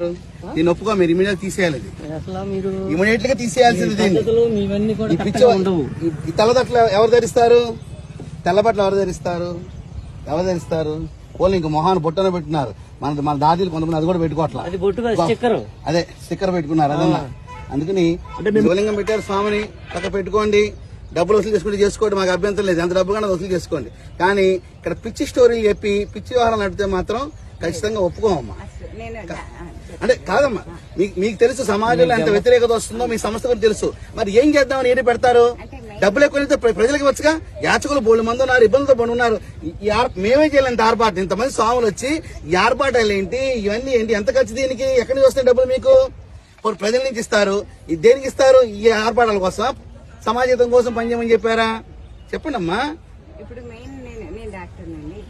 దీన్ని ఒప్పుకో మీరు ఇమీడియట్ తీసేయాలి ఇది. అసలు మీరు ఇమీడియట్గా తీసేయాల్సింది దీన్ని. తెల్లబట్టలు ఎవరు ధరిస్తారు? తెల్లబట్టలు ఎవరు ధరిస్తారు? ఎవరు ధరిస్తారు? పోనీ ఇంక మొహాన్ని బొట్టన పెట్టినారు. మన మన దాదీలు కొంతమంది అది కూడా పెట్టుకోవట్లా. అది బొట్టుగా స్టిక్కర్. అదే స్టిక్కర్ పెట్టుకున్నారు అదన్నా. అందుకని శివలింగం పెట్టారు స్వామిని పక్క పెట్టుకోండి. డబ్బులు వసూలు చేసుకుంటే చేసుకోండి మాకు అభ్యంతరం లేదు. ఎంత డబ్బు కన్నా వసూలు చేసుకోండి. కానీ ఇక్కడ పిచ్చి స్టోరీ చెప్పి పిచ్చి వ్యవహారం నడిపితే మాత్రం ఖచ్చితంగా ఒప్పుకోమమ్మా. నేను అంటే కాదమ్మా మీకు మీకు తెలుసు సమాజంలో ఎంత వ్యతిరేకత వస్తుందో మీ సంస్థ కూడా తెలుసు. మరి ఏం చేద్దామని ఏది పెడతారు? డబ్బులు ఎక్కువ ప్ర- ప్రజలకు వచ్చుగా యాచకులు బోళ్ళు మంది ఉన్నారు ఇబ్బందులతో పడి ఉన్నారు. ఈ- మేమే చేయలేం ఆర్పాటు ఇంతమంది స్వాములు వచ్చి ఈ ఆర్పాటాలు ఏంటి? ఇవన్నీ ఏంటి? ఎంత ఖర్చు దీనికి? ఎక్కడి నుంచి వస్తాయి డబ్బులు మీకు? ప్రజల నుంచి ఇస్తారు. ఇది దేనికి ఇస్తారు? ఈ ఆర్పాటాల కోసం? సమాజం కోసం పనిచేయమని చెప్పారా? చెప్పండి అమ్మా ఇప్పుడు మెయిన్ నేను నేను డాక్టర్ అండి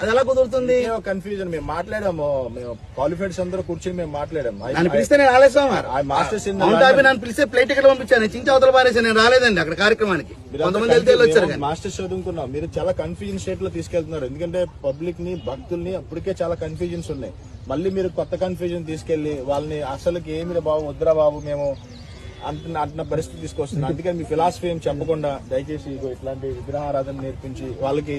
అది ఎలా కుదురుతుంది? కన్ఫ్యూజన్ మేము మాట్లాడాము. మేము క్వాలిఫైడ్స్ అందరూ కూర్చొని మేము మాట్లాడాము. నన్ను పిలిస్తే నేను రాలేదు language. నన్ను పిలిస్తే ప్లేట్ ఇక్కడ పంపించాను చించి అవతల పారేసి నేను రాలేదండి అక్కడ కార్యక్రమానికి. కొంతమంది వెళ్తే వెళ్ళి వచ్చారు మాస్టర్స్ చదువుకున్నాం మీరు చాలా కన్ఫ్యూజన్ స్టేట్లో తీసుకెళ్తున్నారు. ఎందుకంటే పబ్లిక్ని భక్తుల్ని అప్పటికే చాలా కన్ఫ్యూజన్స్ ఉన్నాయి. మళ్ళీ మీరు కొత్త కన్ఫ్యూజన్ తీసుకెళ్ళి వాళ్ళని అసలుకి ఏమి బాబు వద్దురా బాబు మేము అంటున్న అంటున్న పరిస్థితి తీసుకొస్తున్నాం. అందుకని మీ ఫిలాసఫీ ఏం చెప్పకుండా దయచేసి ఇట్లాంటి విగ్రహారాధన నేర్పించి వాళ్ళకి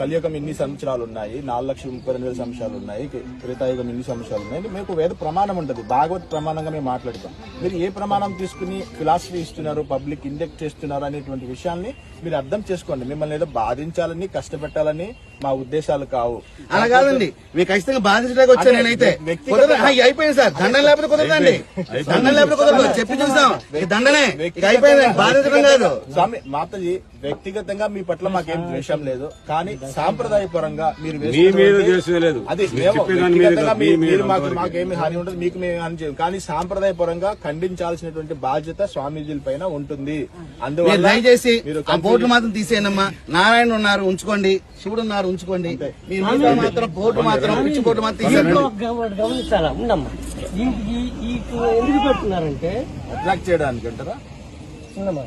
కలియుగం ఇన్ని సంవత్సరాలు ఉన్నాయి? నాలుగు లక్షల ముప్పై రెండు వేల సంవత్సరాలు ఉన్నాయి. త్రేతాయుగం ఇన్ని సంవత్సరాలు ఉన్నాయి? మీకు వేద ప్రమాణం ఉంటుంది. భాగవత్ ప్రమాణంగా మేము మాట్లాడతాం. మీరు ఏ ప్రమాణం తీసుకుని ఫిలాసఫీ ఇస్తున్నారు? పబ్లిక్ ఇండెక్ట్ చేస్తున్నారు? అనేటువంటి విషయాన్ని మీరు అర్థం చేసుకోండి. మిమ్మల్ని ఏదో బాధించాలని కష్టపెట్టాలని మా ఉద్దేశాలు కావు. అలా కాదండి. మీకు ఖచ్చితంగా బాధించడానికి వచ్చా నేనైతే. అయిపోయింది సార్. దండం లేకపోతే కుదరదండి. దండం లేకపోతే కుదరదు. చెప్పి చూస్తాం. ఇక దండనే. అయిపోయింది. బాధించడం కాదు. స్వామి మాతజీ వ్యక్తిగతంగా మీ పట్ల మాకేం ద్వేషం లేదు. కానీ సాంప్రదాయ పరంగా మీరు. అది మీరు మాకు. మాకేమి హాని ఉండదు. మీకు మేము హాని చేయం కానీ సాంప్రదాయ పరంగా ఖండించాల్సినటువంటి బాధ్యత స్వామీజీల పైన ఉంటుంది. అందువల్ల దయచేసి మీరు బోర్డు మాత్రం తీసేయనమ్మా. నారాయణ ఉన్నారు ఉంచుకోండి. శివుడు ఉన్నారు ఉంచుకోండి. మీరు మాత్రం బోర్డు మాత్రం పిచ్చి బోర్డు మాత్రం తీసేయండి. ఒక గమ- గమనించాలా ఉండమ్మా ఈ ఈ- ఈ ఎందుకు పెడుతున్నారంటే అట్రాక్ట్ చేయడానికి అంటారా? ఉన్నమాట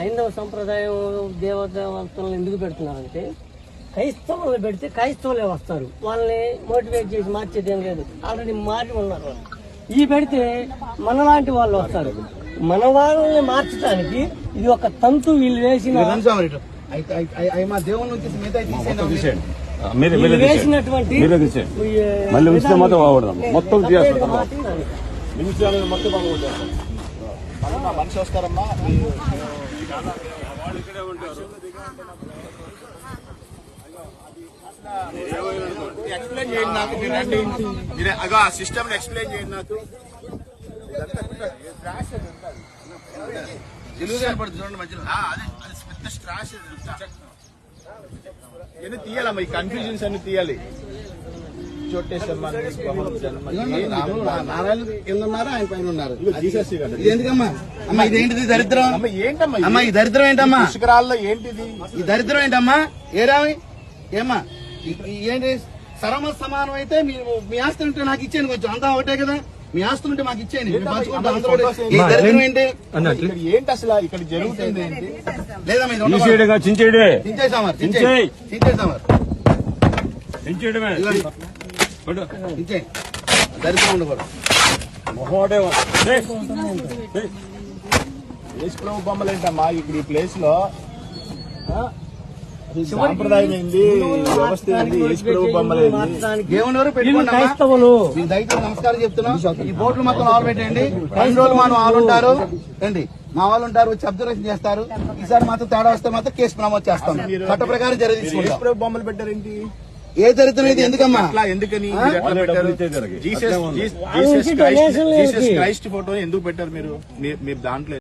హైందవ సంప్రదాయం దేవదేవతలను ఎందుకు పెడుతున్నారంటే క్రైస్తవులు పెడితే క్రైస్తవులే వస్తారు. వాళ్ళని మోటివేట్ చేసి మార్చేది ఏం లేదు. ఆల్రెడీ మారి ఉన్నారు వాళ్ళు. ఈ పెడితే మనలాంటి వాళ్ళు వస్తారు. మన వాళ్ళని మార్చడానికి ఇది ఒక తంతు వీళ్ళు వేసిన మీరు వేసినటువంటి మళ్ళీ ఉంచితే మొత్తం మొత్తం మనిషి వస్తారమ్మా ఎక్స్ప్లెయిన్ చేయండి నాకు మీరు రండి మీరే అగో ఆ సిస్టమ్ ఎక్స్ప్లెయిన్ చేయండి నాకు ఇదంతా మధ్యలో ఆ, అదే పెద్ద స్ట్రాష్ ఇవన్నీ తీయాలమ్మా ఈ కన్ఫ్యూజన్స్ అన్ని తీయాలి చోటేశ్వర ఇదిగోండి, నారాయణ కింద ఉన్నారు ఆయన పైన ఉన్నారు జీసస్ ఇది ఎందుకమ్మా అమ్మా ఇదేంటిది దరిద్రం అమ్మ ఏంటమ్మా ఇది? అమ్మా ఈ దరిద్రం ఏంటమ్మా పుష్కరాల్లో ఏంటిది ఈ దరిద్రం ఏంటమ్మా ఏరామి ఏమ్మా ఏంటి సరమ సమానం అయితే మీ మీ ఆస్తి ఉంటే నాకు ఇచ్చాను కొంచెం అంతా ఒకటే కదా మీ ఆస్తులు ఉంటే మాకు ఇచ్చేయండి. మేము ఏంటమ్మా పంచుకుంటాం ఈ అందరూ కూడా. ఫోటోస్ ఈ దరిద్రం ఏంటి? ఇక్కడ ఏంటి అసలు ఇక్కడ జరుగుతుంది ఏంటి. తీసేయడగా చించేయడే చించేసామర్ చించేయడమే. చించేయ్. దరిద్రం ఉండకూడదు. మొహోడే. యేసు ప్రభు బొమ్మలు ఏంటమ్మా? ఇప్పుడు ఈ ప్లేస్లో ఆ? ఈ సాంప్రదాయం ఏంది? ఈ వ్యవస్థ. క్రైస్తవులు. దయచేసి నమస్కారం చెప్తున్నాం. ఈ బోట్లు మొత్తం ఆలు పెట్టండి. రెండు రోజులు మా వాళ్ళు ఉంటారు. రండి మా వాళ్ళు ఉంటారు వచ్చి అబ్జర్వేషన్ చేస్తారు. ఈసారి మాత్రం తేడా వస్తే మాత్రం కేసు నమోదు చేస్తాం. చట్ట ప్రకారం యేసు తీసుకుంటాం బొమ్మలు పెట్టారేంటి? ఏ చరిత్ర ఇది? ఎందుకమ్మా? అట్లా ఎందుకని. జీసస్ క్రైస్ట్ ఫోటో ఎందుకు పెట్టారు మీరు? మీరు దాంట్లో